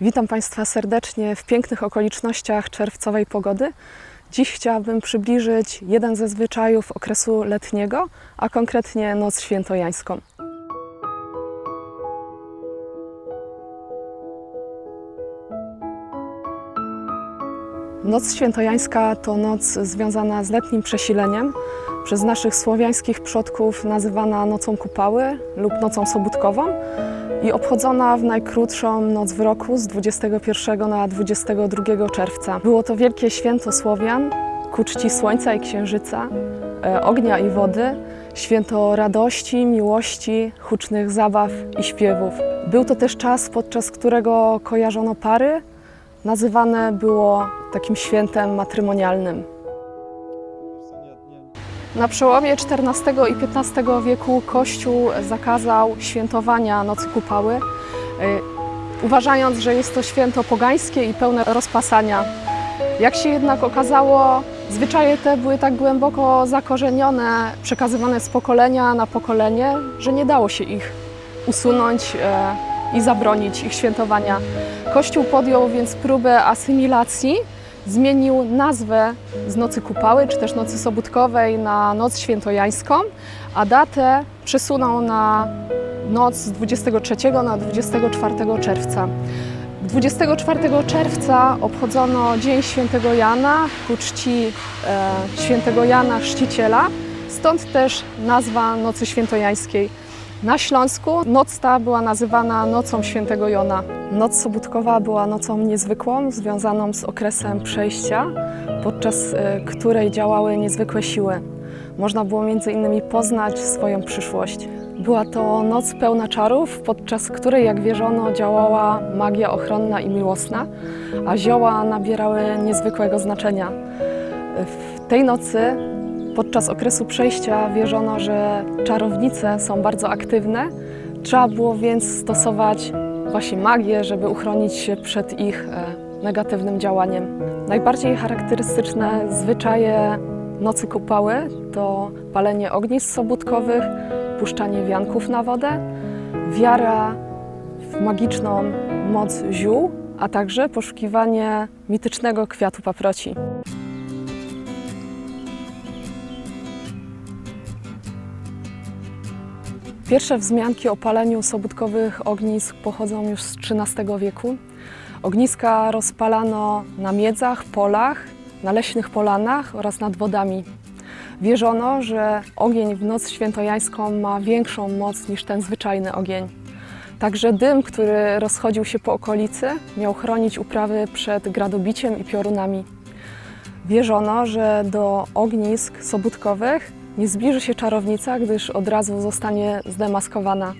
Witam Państwa serdecznie w pięknych okolicznościach czerwcowej pogody. Dziś chciałabym przybliżyć jeden ze zwyczajów okresu letniego, a konkretnie Noc Świętojańską. Noc Świętojańska to noc związana z letnim przesileniem, przez naszych słowiańskich przodków nazywana Nocą Kupały lub Nocą Sobótkową i obchodzona w najkrótszą noc w roku z 21 na 22 czerwca. Było to wielkie święto Słowian ku czci słońca i księżyca, e, ognia i wody, święto radości, miłości, hucznych zabaw i śpiewów. Był to też czas, podczas którego kojarzono pary, nazywane było takim świętem matrymonialnym. Na przełomie XIV i XV wieku Kościół zakazał świętowania Nocy Kupały, y, uważając, że jest to święto pogańskie i pełne rozpasania. Jak się jednak okazało, zwyczaje te były tak głęboko zakorzenione, przekazywane z pokolenia na pokolenie, że nie dało się ich usunąć e, i zabronić ich świętowania. Kościół podjął więc próbę asymilacji zmienił nazwę z Nocy Kupały, czy też Nocy Sobótkowej na Noc Świętojańską, a datę przesunął na noc z 23 na 24 czerwca. 24 czerwca obchodzono Dzień Świętego Jana ku czci e, Świętego Jana Chrzciciela, stąd też nazwa Nocy Świętojańskiej. Na Śląsku noc ta była nazywana Nocą Świętego Jona. Noc Sobótkowa była nocą niezwykłą, związaną z okresem przejścia, podczas e, której działały niezwykłe siły. Można było między innymi poznać swoją przyszłość. Była to noc pełna czarów, podczas której, jak wierzono, działała magia ochronna i miłosna, a zioła nabierały niezwykłego znaczenia. W tej nocy Podczas okresu przejścia wierzono, że czarownice są bardzo aktywne. Trzeba było więc stosować właśnie magię, żeby uchronić się przed ich e, negatywnym działaniem. Najbardziej charakterystyczne zwyczaje nocy kupały to palenie ognisk sobótkowych, puszczanie wianków na wodę, wiara w magiczną moc ziół, a także poszukiwanie mitycznego kwiatu paproci. Pierwsze wzmianki o paleniu sobótkowych ognisk pochodzą już z XIII wieku. Ogniska rozpalano na miedzach, polach, na leśnych polanach oraz nad wodami. Wierzono, że ogień w noc świętojańską ma większą moc niż ten zwyczajny ogień. Także dym, który rozchodził się po okolicy, miał chronić uprawy przed gradobiciem i piorunami. Wierzono, że do ognisk sobótkowych nie zbliży się czarownica, gdyż od razu zostanie zdemaskowana.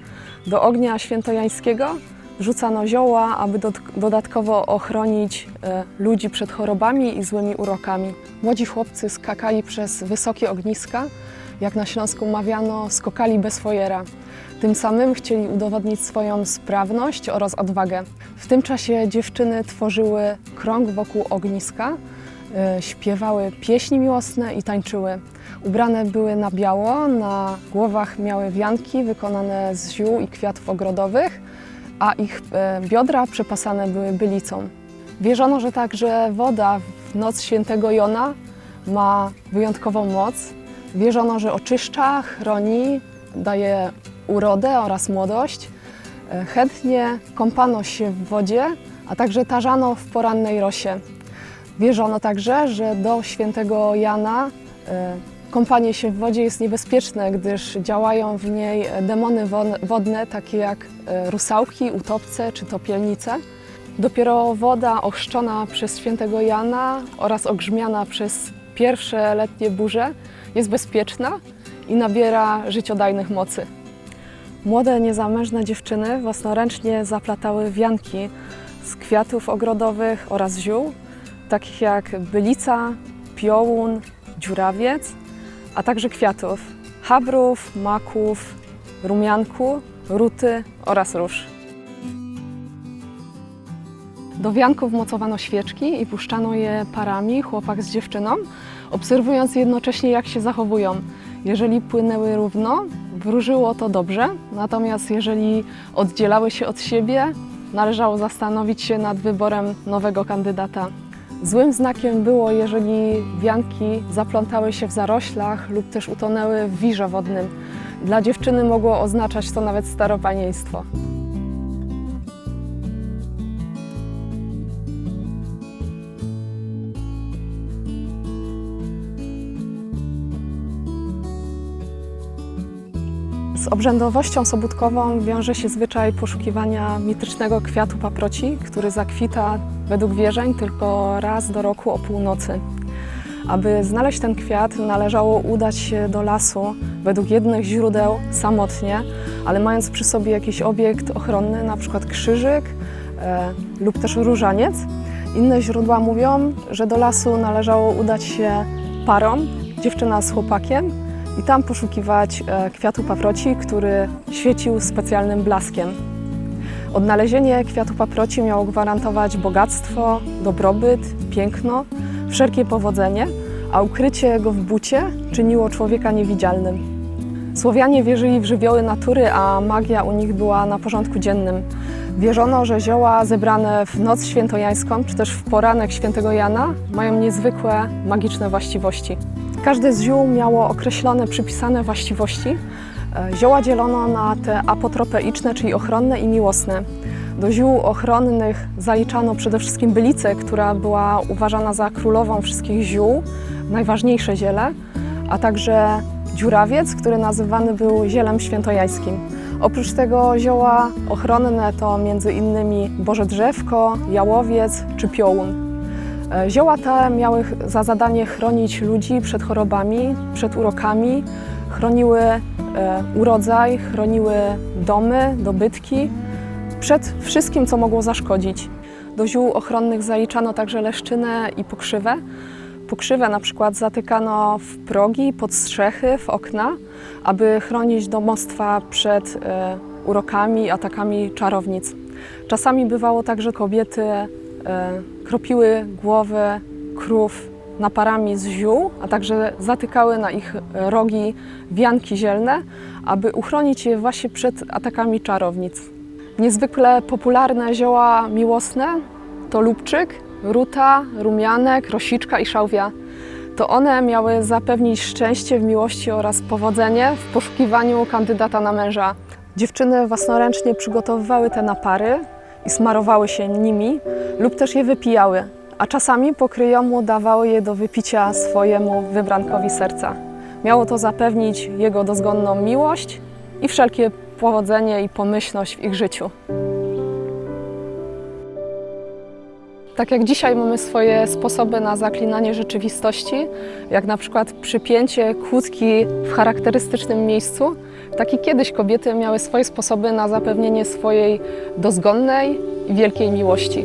Do ognia świętojańskiego rzucano zioła, aby do, dodatkowo ochronić e, ludzi przed chorobami i złymi urokami. Młodzi chłopcy skakali przez wysokie ogniska, jak na Śląsku mawiano, skokali bez fojera. Tym samym chcieli udowodnić swoją sprawność oraz odwagę. W tym czasie dziewczyny tworzyły krąg wokół ogniska, śpiewały pieśni miłosne i tańczyły. Ubrane były na biało, na głowach miały wianki wykonane z ziół i kwiatów ogrodowych, a ich e, biodra przepasane były bylicą. Wierzono, że także woda w noc świętego Jona ma wyjątkową moc. Wierzono, że oczyszcza, chroni, daje urodę oraz młodość. E, chętnie kąpano się w wodzie, a także tarzano w porannej rosie. Wierzono także, że do świętego Jana e, Kąpanie się w wodzie jest niebezpieczne, gdyż działają w niej demony wodne, takie jak e, rusałki, utopce czy topielnice. Dopiero woda ochrzczona przez świętego Jana oraz ogrzmiana przez pierwsze letnie burze jest bezpieczna i nabiera życiodajnych mocy. Młode, niezamężne dziewczyny własnoręcznie zaplatały wianki z kwiatów ogrodowych oraz ziół, takich jak bylica, piołun, dziurawiec – a także kwiatów habrów, maków, rumianku, ruty oraz róż. Do wianków mocowano świeczki i puszczano je parami, chłopak z dziewczyną, obserwując jednocześnie jak się zachowują. Jeżeli płynęły równo, wróżyło to dobrze, natomiast jeżeli oddzielały się od siebie, należało zastanowić się nad wyborem nowego kandydata. Złym znakiem było, jeżeli wianki zaplątały się w zaroślach lub też utonęły w wirze wodnym. Dla dziewczyny mogło oznaczać to nawet staropanieństwo. Z obrzędowością sobótkową wiąże się zwyczaj poszukiwania mitycznego kwiatu paproci, który zakwita według wierzeń tylko raz do roku o północy. Aby znaleźć ten kwiat, należało udać się do lasu według jednych źródeł samotnie, ale mając przy sobie jakiś obiekt ochronny, przykład krzyżyk e, lub też różaniec. Inne źródła mówią, że do lasu należało udać się parą, dziewczyna z chłopakiem, i tam poszukiwać e, kwiatu paproci, który świecił specjalnym blaskiem. Odnalezienie kwiatu paproci miało gwarantować bogactwo, dobrobyt, piękno, wszelkie powodzenie, a ukrycie go w bucie czyniło człowieka niewidzialnym. Słowianie wierzyli w żywioły natury, a magia u nich była na porządku dziennym. Wierzono, że zioła zebrane w noc świętojańską, czy też w poranek świętego Jana mają niezwykłe magiczne właściwości. Każde z ziół miało określone, przypisane właściwości. E, Zioła dzielono na te apotropeiczne, czyli ochronne i miłosne. Do ziół ochronnych zaliczano przede wszystkim bylicę, która była uważana za królową wszystkich ziół, najważniejsze ziele, a także dziurawiec, który nazywany był zielem świętojańskim. Oprócz tego zioła ochronne to między innymi Boże Drzewko, Jałowiec czy Piołun. E, Zioła te miały za zadanie chronić ludzi przed chorobami, przed urokami, chroniły e, urodzaj, chroniły domy, dobytki, przed wszystkim, co mogło zaszkodzić. Do ziół ochronnych zaliczano także leszczynę i pokrzywę. Pokrzywę na przykład zatykano w progi, pod strzechy, w okna, aby chronić domostwa przed e, urokami, atakami czarownic. Czasami bywało tak, że kobiety kropiły głowy krów naparami z ziół, a także zatykały na ich rogi wianki zielne, aby uchronić je właśnie przed atakami czarownic. Niezwykle popularne zioła miłosne to lubczyk, ruta, rumianek, rosiczka i szałwia. To one miały zapewnić szczęście w miłości oraz powodzenie w poszukiwaniu kandydata na męża. Dziewczyny własnoręcznie przygotowywały te napary i smarowały się nimi lub też je wypijały, a czasami pokryjomu dawały je do wypicia swojemu wybrankowi serca. Miało to zapewnić jego dozgonną miłość i wszelkie powodzenie i pomyślność w ich życiu. Tak jak dzisiaj mamy swoje sposoby na zaklinanie rzeczywistości, jak na przykład przypięcie kłódki w charakterystycznym miejscu, tak i kiedyś kobiety miały swoje sposoby na zapewnienie swojej dozgonnej i wielkiej miłości.